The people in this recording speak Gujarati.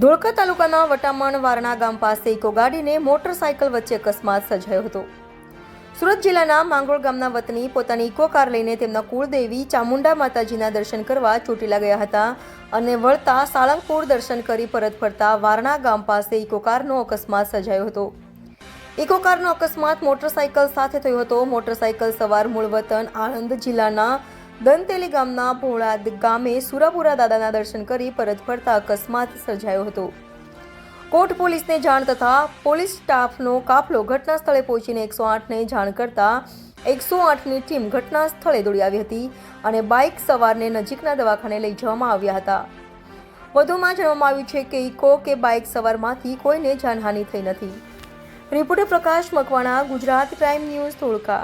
ધોળકા તાલુકાના વટામણ વારણા ગામ પાસે ઇકો ગાડીને મોટરસાયકલ વચ્ચે અકસ્માત સર્જાયો હતો. સુરત જિલ્લાના માંગરોળ ગામના વતની પોતાની ઇકો કાર લઈને તેમના કુળદેવી ચામુંડા માતાજીના દર્શન કરવા ચોટીલા ગયા હતા અને વળતા સાળંગપુર દર્શન કરી પરત ફરતા વારણા ગામ પાસે ઇકો કારનો અકસ્માત સર્જાયો હતો. ઇકો કારનો અકસ્માત મોટરસાયકલ સાથે થયો હતો. મોટરસાયકલ સવાર મૂળ વતન આણંદ જિલ્લાના દંતેલી ગામના ભોળા ગામે સુરાપુરા દાદાના દર્શન કરી પરત ફરતા અકસ્માત સર્જાયો હતો. કોટ પોલીસને જાણ તથા પોલીસ સ્ટાફનો કાફલો ઘટના સ્થળે પહોંચીને એકસો આઠને જાણ કરતા એકસો આઠની ટીમ ઘટના સ્થળે દોડી આવી હતી અને બાઇક સવારને નજીકના દવાખાને લઈ જવામાં આવ્યા હતા. વધુમાં જણાવવામાં આવ્યું છે કે ઇકો કે બાઇક સવારમાંથી કોઈને જાનહાનિ થઈ નથી. Reporter Prakash Makwana, Gujarat crime news Dholka.